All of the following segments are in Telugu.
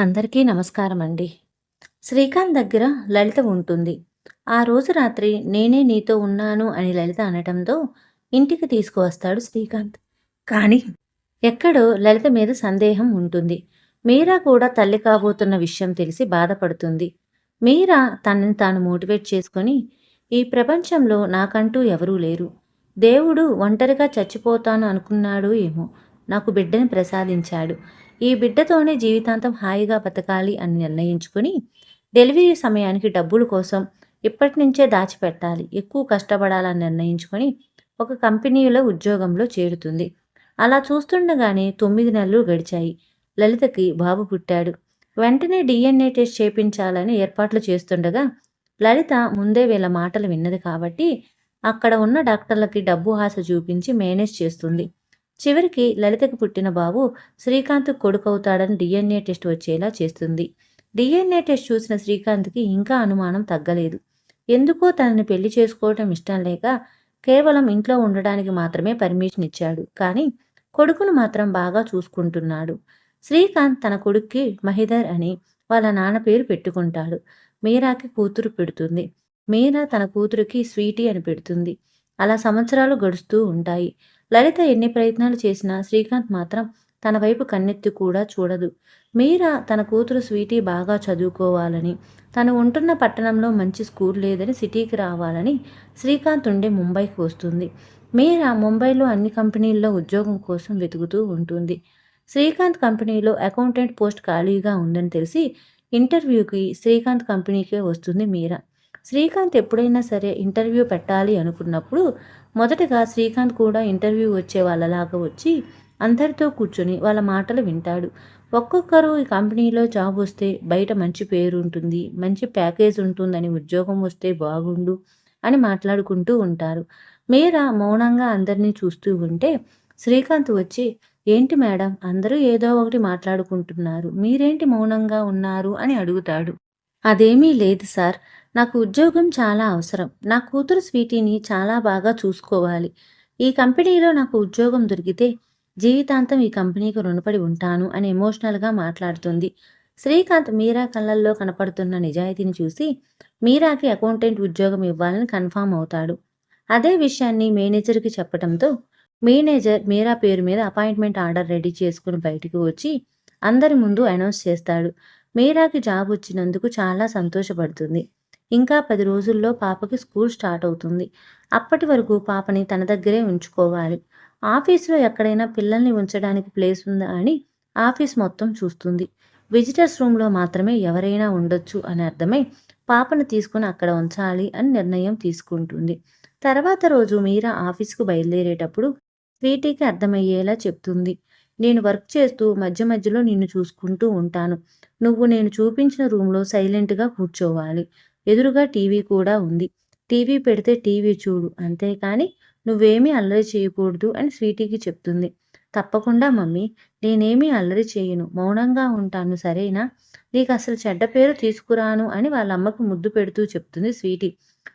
అందరికీ నమస్కారం అండి శ్రీకాంత్ దగ్గర లలిత ఉంటుంది. ఆ రోజు రాత్రి నేనే నీతో ఉన్నాను అని లలిత అనటంతో ఇంటికి తీసుకువస్తాడు శ్రీకాంత్. కానీ ఎక్కడో లలిత మీద సందేహం ఉంటుంది. మీరా కూడా తల్లి కాబోతున్న విషయం తెలిసి బాధపడుతుంది. మీరా తనని తాను మోటివేట్ చేసుకొని ఈ ప్రపంచంలో నాకంటూ ఎవరూ లేరు. దేవుడు ఒంటరిగా చచ్చిపోతాను అనుకున్నాడు ఏమో నాకు బిడ్డని ప్రసాదించాడు. ఈ బిడ్డతోనే జీవితాంతం హాయిగా బతకాలి అని నిర్ణయించుకుని డెలివరీ సమయానికి డబ్బుల కోసం ఇప్పటి నుంచే దాచిపెట్టాలి. ఎక్కువ కష్టపడాలని నిర్ణయించుకొని ఒక కంపెనీలో ఉద్యోగంలో చేరుతుంది. అలా చూస్తుండగానే తొమ్మిది నెలలు గడిచాయి. లలితకి బాబు పుట్టాడు. వెంటనే డిఎన్ఏ టెస్ట్ చేపించాలని ఏర్పాట్లు చేస్తుండగా లలిత ముందే వీళ్ళ మాటలు విన్నది కాబట్టి అక్కడ ఉన్న డాక్టర్లకి డబ్బు ఆశ చూపించి మేనేజ్ చేస్తుంది. చివరికి లలితకు పుట్టిన బాబు శ్రీకాంత్ కొడుకవుతాడని డిఎన్ఏ టెస్ట్ వచ్చేలా చేస్తుంది. డిఎన్ఏ టెస్ట్ చూసిన శ్రీకాంత్కి ఇంకా అనుమానం తగ్గలేదు. ఎందుకో తనని పెళ్ళి చేసుకోవటం ఇష్టం లేక కేవలం ఇంట్లో ఉండడానికి మాత్రమే పర్మిషన్ ఇచ్చాడు. కానీ కొడుకును మాత్రం బాగా చూసుకుంటున్నాడు. శ్రీకాంత్ తన కొడుక్కి మహిదర్ అని వాళ్ళ నాన్న పేరు పెట్టుకుంటాడు. మీరాకి కూతురు పెడుతుంది. మీరా తన కూతురికి స్వీటీ అని పెడుతుంది. అలా సంవత్సరాలు గడుస్తూ ఉంటాయి. లలిత ఎన్ని ప్రయత్నాలు చేసినా శ్రీకాంత్ మాత్రం తన వైపు కన్నెత్తి కూడా చూడదు. మీరా తన కూతురు స్వీటీ బాగా చదువుకోవాలని తను ఉంటున్న పట్టణంలో మంచి స్కూల్ లేదని సిటీకి రావాలని శ్రీకాంత్ ఉండే ముంబైకి వస్తుంది. మీరా ముంబైలో అన్ని కంపెనీల్లో ఉద్యోగం కోసం వెతుకుతూ ఉంటుంది. శ్రీకాంత్ కంపెనీలో అకౌంటెంట్ పోస్ట్ ఖాళీగా ఉందని తెలిసి ఇంటర్వ్యూకి శ్రీకాంత్ కంపెనీకే వస్తుంది మీరా. శ్రీకాంత్ ఎప్పుడైనా సరే ఇంటర్వ్యూ పెట్టాలి అనుకున్నప్పుడు మొదటగా శ్రీకాంత్ కూడా ఇంటర్వ్యూ వచ్చే వాళ్ళలాగా వచ్చి అందరితో కూర్చొని వాళ్ళ మాటలు వింటాడు. ఒక్కొక్కరు ఈ కంపెనీలో జాబ్ వస్తే బయట మంచి పేరు ఉంటుంది మంచి ప్యాకేజ్ ఉంటుందని ఉద్యోగం వస్తే బాగుండు అని మాట్లాడుకుంటూ ఉంటారు. మీరా మౌనంగా అందరినీ చూస్తూ ఉంటే శ్రీకాంత్ వచ్చి ఏంటి మేడం అందరూ ఏదో ఒకటి మాట్లాడుకుంటున్నారు మీరేంటి మౌనంగా ఉన్నారు? అని అడుగుతాడు. అదేమీ లేదు సార్ నాకు ఉద్యోగం చాలా అవసరం. నా కూతురు స్వీటీని చాలా బాగా చూసుకోవాలి. ఈ కంపెనీలో నాకు ఉద్యోగం దొరికితే జీవితాంతం ఈ కంపెనీకి రుణపడి ఉంటాను అని ఎమోషనల్గా మాట్లాడుతుంది. శ్రీకాంత్ మీరా కళ్ళల్లో కనపడుతున్న నిజాయితీని చూసి మీరాకి అకౌంటెంట్ ఉద్యోగం ఇవ్వాలని కన్ఫామ్ అవుతాడు. అదే విషయాన్ని మేనేజర్కి చెప్పడంతో మేనేజర్ మీరా పేరు మీద అపాయింట్మెంట్ ఆర్డర్ రెడీ చేసుకుని బయటకు వచ్చి అందరి ముందు అనౌన్స్ చేస్తాడు. మీరాకి జాబ్ వచ్చినందుకు చాలా సంతోషపడుతుంది. ఇంకా పది రోజుల్లో పాపకి స్కూల్ స్టార్ట్ అవుతుంది. అప్పటి వరకు పాపని తన దగ్గరే ఉంచుకోవాలి. ఆఫీసులో ఎక్కడైనా పిల్లల్ని ఉంచడానికి ప్లేస్ ఉందా అని ఆఫీస్ మొత్తం చూస్తుంది. విజిటర్స్ రూమ్లో మాత్రమే ఎవరైనా ఉండొచ్చు అని అర్థమై పాపను తీసుకుని అక్కడ ఉంచాలి అని నిర్ణయం తీసుకుంటుంది. తర్వాత రోజు మీరా ఆఫీస్కు బయలుదేరేటప్పుడు స్వీటీకి అర్థమయ్యేలా చెప్తుంది. నేను వర్క్ చేస్తూ మధ్య మధ్యలో నిన్ను చూసుకుంటూ ఉంటాను. నువ్వు నేను చూపించిన రూమ్లో సైలెంట్గా కూర్చోవాలి. ఎదురుగా టీవీ కూడా ఉంది. టీవీ పెడితే టీవీ చూడు అంతేకాని నువ్వేమీ అల్లరి చేయకూడదు అని స్వీటీకి చెప్తుంది. తప్పకుండా మమ్మీ నేనేమీ అల్లరి చేయను. మౌనంగా ఉంటాను సరేనా? నీకు అసలు చెడ్డ పేరు తీసుకురాను అని వాళ్ళ అమ్మకు ముద్దు పెడుతూ చెప్తుంది స్వీటీ.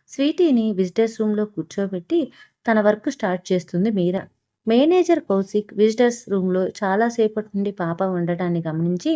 స్వీటీని విజిటర్స్ రూమ్లో కూర్చోబెట్టి తన వర్క్ స్టార్ట్ చేస్తుంది మీరా. మేనేజర్ కౌశిక్ విజిటర్స్ రూమ్లో చాలాసేపటి నుండి పాప ఉండటాన్ని గమనించి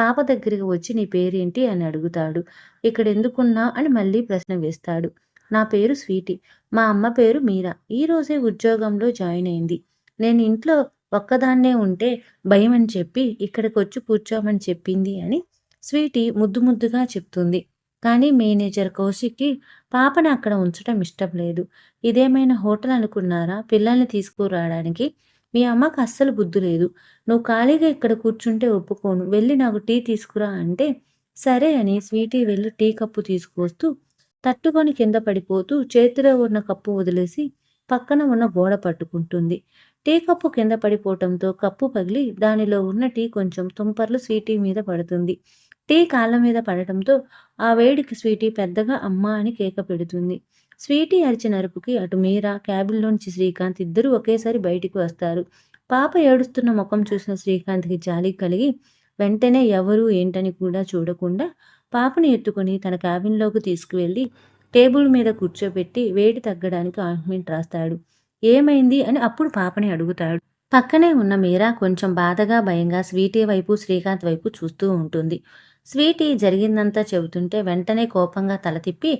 పాప దగ్గరికి వచ్చి నీ పేరేంటి? అని అడుగుతాడు. ఇక్కడ ఎందుకున్నా? అని మళ్ళీ ప్రశ్న వేస్తాడు. నా పేరు స్వీటీ. మా అమ్మ పేరు మీరా? ఈరోజే ఉద్యోగంలో జాయిన్ అయింది. నేను ఇంట్లో ఒక్కదాన్నే ఉంటే భయం అని చెప్పి ఇక్కడికి వచ్చి కూర్చోమని చెప్పింది అని స్వీటీ ముద్దు ముద్దుగా చెప్తుంది. కానీ మేనేజర్ కౌశిక్కి పాపని అక్కడ ఉంచడం ఇష్టం లేదు. ఇదేమైనా హోటల్ అనుకున్నారా? పిల్లల్ని తీసుకురావడానికి మీ అమ్మకు అస్సలు బుద్ధి లేదు. నువ్వు ఖాళీగా ఇక్కడ కూర్చుంటే ఒప్పుకోను. వెళ్ళి నాకు టీ తీసుకురా అంటే సరే అని స్వీటీ వెళ్ళి టీ కప్పు తీసుకొస్తూ తట్టుకొని కింద పడిపోతూ చేతిలో ఉన్న కప్పు వదిలేసి పక్కన ఉన్న గోడ పట్టుకుంటుంది. టీ కప్పు కింద పడిపోవటంతో కప్పు పగిలి దానిలో ఉన్న టీ కొంచెం తుంపర్లు స్వీటీ మీద పడుతుంది. టీ కాళ్ళ మీద పడటంతో ఆ వేడికి స్వీటీ పెద్దగా అమ్మ అని కేక పెడుతుంది. స్వీటీ అరిచిన అరుపుకి అటు మీరా క్యాబిన్లోంచి శ్రీకాంత్ ఇద్దరు ఒకేసారి బయటికి వస్తారు. పాప ఏడుస్తున్న ముఖం చూసిన శ్రీకాంత్కి జాలి కలిగి వెంటనే ఎవరు ఏంటని కూడా చూడకుండా పాపని ఎత్తుకొని తన క్యాబిన్లోకి తీసుకువెళ్ళి టేబుల్ మీద కూర్చోబెట్టి వేడి తగ్గడానికి ఆయింట్మెంట్ రాస్తాడు. ఏమైంది అని అప్పుడు పాపని అడుగుతాడు. పక్కనే ఉన్న మీరా కొంచెం బాధగా భయంగా స్వీటీ వైపు శ్రీకాంత్ వైపు చూస్తూ ఉంటుంది. స్వీటీ జరిగిందంతా చెబుతుంటే వెంటనే కోపంగా తల తిప్పి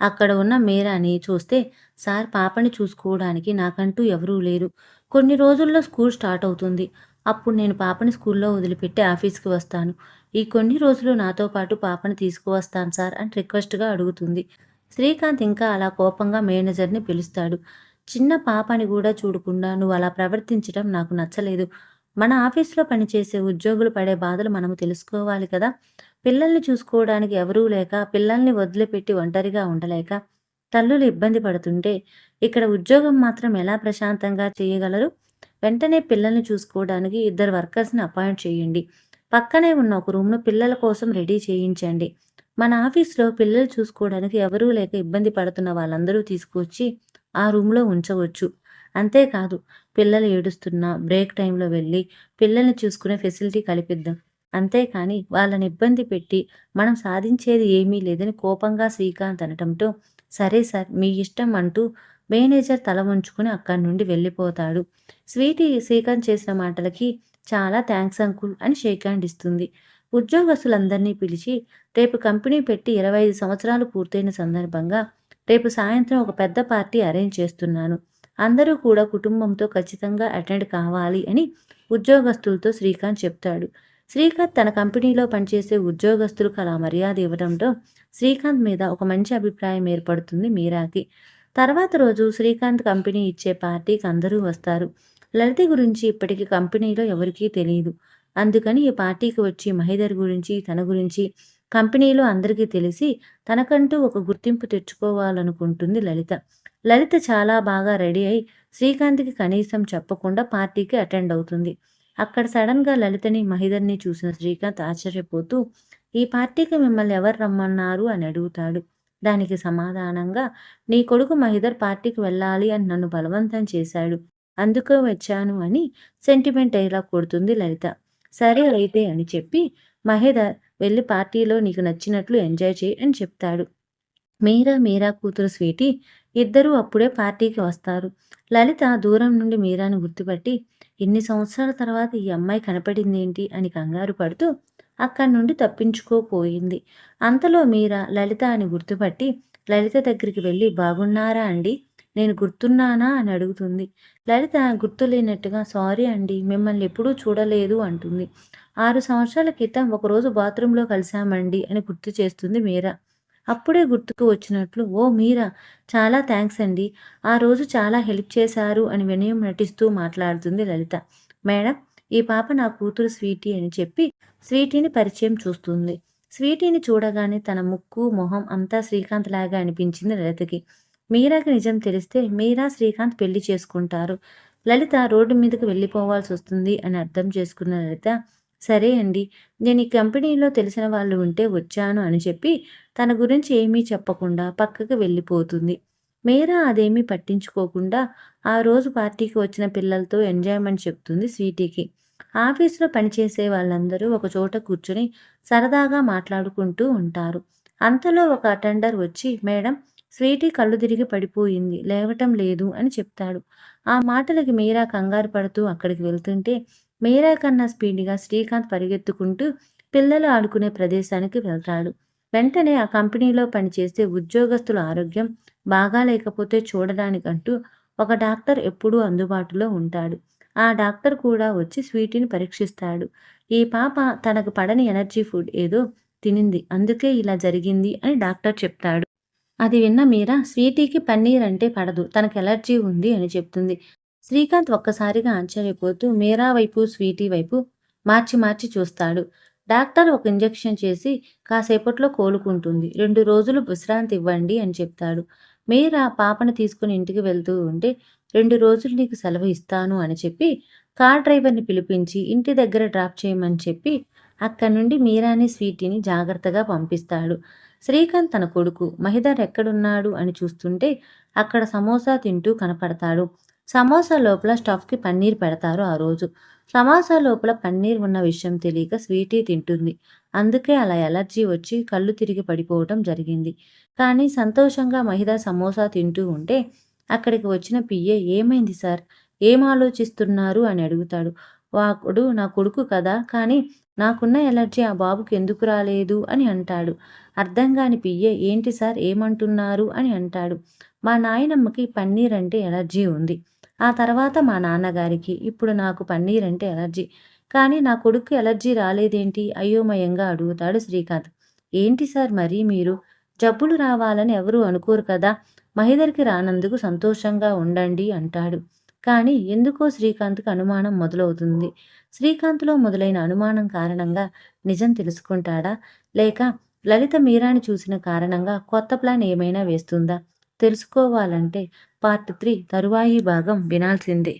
అక్కడ ఉన్న మీరాని చూస్తే సార్ పాపని చూసుకోవడానికి నాకంటూ ఎవరూ లేరు. కొన్ని రోజుల్లో స్కూల్ స్టార్ట్ అవుతుంది. అప్పుడు నేను పాపని స్కూల్లో వదిలిపెట్టి ఆఫీస్కి వస్తాను. ఈ కొన్ని రోజులు నాతో పాటు పాపని తీసుకువస్తాను సార్ అని రిక్వెస్ట్గా అడుగుతుంది. శ్రీకాంత్ ఇంకా అలా కోపంగా మేనేజర్ని పిలుస్తాడు. చిన్న పాపని కూడా చూడకుండా నువ్వు అలా ప్రవర్తించడం నాకు నచ్చలేదు. మన ఆఫీస్లో పనిచేసే ఉద్యోగులు పడే బాధలు మనము తెలుసుకోవాలి కదా. పిల్లల్ని చూసుకోవడానికి ఎవరూ లేక పిల్లల్ని వదిలిపెట్టి ఒంటరిగా ఉండలేక తల్లులు ఇబ్బంది పడుతుంటే ఇక్కడ ఉద్యోగం మాత్రం ఎలా ప్రశాంతంగా చేయగలరు? వెంటనే పిల్లల్ని చూసుకోవడానికి ఇద్దరు వర్కర్స్ని అపాయింట్ చేయండి. పక్కనే ఉన్న ఒక రూమ్ను పిల్లల కోసం రెడీ చేయించండి. మన ఆఫీస్లో పిల్లలు చూసుకోవడానికి ఎవరూ లేక ఇబ్బంది పడుతున్న వాళ్ళందరూ తీసుకొచ్చి ఆ రూమ్లో ఉంచవచ్చు. అంతేకాదు పిల్లలు ఏడుస్తున్నా బ్రేక్ టైంలో వెళ్ళి పిల్లల్ని చూసుకునే ఫెసిలిటీ కల్పిద్దాం. అంతేకాని వాళ్ళని ఇబ్బంది పెట్టి మనం సాధించేది ఏమీ లేదని కోపంగా శ్రీకాంత్ అనటంతో సరే సార్ మీ ఇష్టం అంటూ మేనేజర్ తల ఉంచుకుని అక్కడి నుండి వెళ్ళిపోతాడు. స్వీటీ శ్రీకాంత్ చేసిన మాటలకి చాలా థ్యాంక్స్ అంకుల్ అని షేక్ హ్యాండ్ ఇస్తుంది. ఉద్యోగస్తులందరినీ పిలిచి రేపు కంపెనీ పెట్టి ఇరవై ఐదు సంవత్సరాలు పూర్తయిన సందర్భంగా రేపు సాయంత్రం ఒక పెద్ద పార్టీ అరేంజ్ చేస్తున్నాను. అందరూ కూడా కుటుంబంతో ఖచ్చితంగా అటెండ్ కావాలి అని ఉద్యోగస్తులతో శ్రీకాంత్ చెప్తాడు. శ్రీకాంత్ తన కంపెనీలో పనిచేసే ఉద్యోగస్తులకు అలా మర్యాద ఇవ్వడంతో శ్రీకాంత్ మీద ఒక మంచి అభిప్రాయం ఏర్పడుతుంది మీరాకి. తర్వాత రోజు శ్రీకాంత్ కంపెనీ ఇచ్చే పార్టీకి అందరూ వస్తారు. లలిత గురించి ఇప్పటికీ కంపెనీలో ఎవరికీ తెలియదు అందుకని ఈ పార్టీకి వచ్చి మహిదర్ గురించి తన గురించి కంపెనీలో అందరికీ తెలిసి తనకంటూ ఒక గుర్తింపు తెచ్చుకోవాలనుకుంటుంది లలిత. లలిత చాలా బాగా రెడీ అయి శ్రీకాంత్కి కనీసం చెప్పకుండా పార్టీకి అటెండ్ అవుతుంది. అక్కడ సడన్గా లలితని మహిదర్ని చూసిన శ్రీకాంత్ ఆశ్చర్యపోతూ ఈ పార్టీకి మిమ్మల్ని ఎవరు రమ్మన్నారు? అని అడుగుతాడు. దానికి సమాధానంగా నీ కొడుకు మహిదర్ పార్టీకి వెళ్ళాలి అని నన్ను బలవంతం చేశాడు. అందుకే వచ్చాను అని సెంటిమెంట్ అయ్యేలా కొడుతుంది లలిత. సరే అయితే అని చెప్పి మహేదర్ వెళ్ళి పార్టీలో నీకు నచ్చినట్లు ఎంజాయ్ చేయి అని చెప్తాడు. మీరా మీరా కూతురు స్వీటీ ఇద్దరూ అప్పుడే పార్టీకి వస్తారు లలిత దూరం నుండి మీరాను గుర్తుపట్టి ఇన్ని సంవత్సరాల తర్వాత ఈ అమ్మాయి కనపడింది ఏంటి అని కంగారు పడుతూ అక్కడి నుండి తప్పించుకోపోయింది. అంతలో మీరా లలిత అని గుర్తుపట్టి లలిత దగ్గరికి వెళ్ళి బాగున్నారా అండి? నేను గుర్తున్నానా? అని అడుగుతుంది. లలిత గుర్తులేనట్టుగా సారీ అండి మిమ్మల్ని ఎప్పుడూ చూడలేదు అంటుంది. ఆరు సంవత్సరాల క్రితం ఒకరోజు బాత్రూంలో కలిశామండి అని గుర్తు చేస్తుంది మీరా. అప్పుడే గుర్తుకు వచ్చినట్లు ఓ మీరా చాలా థ్యాంక్స్ అండి. ఆ రోజు చాలా హెల్ప్ చేశారు అని వినయం నటిస్తూ మాట్లాడుతుంది లలిత. మేడం ఈ పాప నా కూతురు స్వీటీ అని చెప్పి స్వీటీని పరిచయం చూస్తుంది. స్వీటీని చూడగానే తన ముక్కు మొహం అంతా శ్రీకాంత్ లాగా అనిపించింది లలితకి. మీరాకి నిజం తెలిస్తే మీరా శ్రీకాంత్ పెళ్ళి చేసుకుంటారు. లలిత రోడ్డు మీదకు వెళ్ళిపోవాల్సి వస్తుంది అని అర్థం చేసుకున్న లలిత సరే అండి. నేను ఈ కంపెనీలో తెలిసిన వాళ్ళు ఉంటే వచ్చాను అని చెప్పి తన గురించి ఏమీ చెప్పకుండా పక్కకి వెళ్ళిపోతుంది. మీరా అదేమీ పట్టించుకోకుండా ఆ రోజు పార్టీకి వచ్చిన పిల్లలతో ఎంజాయ్మెంట్ చెప్తుంది స్వీటీకి. ఆఫీసులో పనిచేసే వాళ్ళందరూ ఒక చోట కూర్చొని సరదాగా మాట్లాడుకుంటూ ఉంటారు. అంతలో ఒక అటెండర్ వచ్చి మేడం స్వీటీ కళ్ళు తిరిగి పడిపోయింది లేవటం లేదు అని చెప్తాడు. ఆ మాటలకి మీరా కంగారు పడుతూ అక్కడికి వెళ్తుంటే మీరా కన్నా స్పీడ్గా శ్రీకాంత్ పరిగెత్తుకుంటూ పిల్లలు ఆడుకునే ప్రదేశానికి వెళ్తాడు. వెంటనే ఆ కంపెనీలో పనిచేసే ఉద్యోగస్తుల ఆరోగ్యం బాగా లేకపోతే చూడడానికంటూ ఒక డాక్టర్ ఎప్పుడూ అందుబాటులో ఉంటాడు. ఆ డాక్టర్ కూడా వచ్చి స్వీటీని పరీక్షిస్తాడు. ఈ పాప తనకు పడని ఎనర్జీ ఫుడ్ ఏదో తినింది. అందుకే ఇలా జరిగింది అని డాక్టర్ చెప్తాడు. అది విన్న మీరా స్వీటీకి పన్నీర్ అంటే పడదు. తనకు ఎలర్జీ ఉంది అని చెప్తుంది. శ్రీకాంత్ ఒక్కసారిగా ఆశ్చర్యపోతూ మీరా వైపు స్వీటీ వైపు? మార్చి మార్చి చూస్తాడు. డాక్టర్ ఒక ఇంజెక్షన్ చేసి కాసేపట్లో కోలుకుంటుంది. రెండు రోజులు విశ్రాంతి ఇవ్వండి అని చెప్తాడు. మీరా పాపను తీసుకుని ఇంటికి వెళ్తూ ఉంటే రెండు రోజులు నీకు సెలవు ఇస్తాను అని చెప్పి కార్ డ్రైవర్ని పిలిపించి ఇంటి దగ్గర డ్రాప్ చేయమని చెప్పి అక్కడి నుండి మీరాని స్వీటీని జాగ్రత్తగా పంపిస్తాడు. శ్రీకాంత్ తన కొడుకు మహిదర్ ఎక్కడున్నాడు అని చూస్తుంటే అక్కడ సమోసా తింటూ కనపడతాడు. సమోసా లోపల స్టఫ్కి పన్నీర్ పెడతారు ఆ రోజు. సమోసా లోపల పన్నీర్ ఉన్న విషయం తెలియక స్వీటీ తింటుంది. అందుకే అలా ఎలర్జీ వచ్చి కళ్ళు తిరిగి పడిపోవటం జరిగింది. కానీ సంతోషంగా మహిళ సమోసా తింటూ ఉంటే అక్కడికి వచ్చిన పియ్యే ఏమైంది సార్? ఏం ఆలోచిస్తున్నారు? అని అడుగుతాడు. వాడు నా కొడుకు కదా కానీ నాకున్న ఎలర్జీ ఆ బాబుకి ఎందుకు రాలేదు? అని అంటాడు. అర్థం కాని పియ్యే ఏంటి సార్? ఏమంటున్నారు? అని అంటాడు. మా నాయనమ్మకి పన్నీర్ అంటే ఎలర్జీ ఉంది. ఆ తర్వాత మా నాన్నగారికి ఇప్పుడు నాకు పన్నీర్ అంటే ఎలర్జీ. కానీ నా కొడుకు ఎలర్జీ రాలేదేంటి? అయోమయంగా అడుగుతాడు శ్రీకాంత్. ఏంటి సార్ మరి మీరు? జబ్బులు రావాలని ఎవరూ అనుకోరు కదా? మహిదర్కి రానందుకు సంతోషంగా ఉండండి అంటాడు. కానీ ఎందుకో శ్రీకాంత్కి అనుమానం మొదలవుతుంది. శ్రీకాంత్లో మొదలైన అనుమానం కారణంగా నిజం తెలుసుకుంటాడా? లేక లలిత మీరాని చూసిన కారణంగా కొత్త ప్లాన్ ఏమైనా వేస్తుందా? తెలుసుకోవాలంటే పార్ట్ త్రీ తరువాయి భాగం వినాల్సిందే.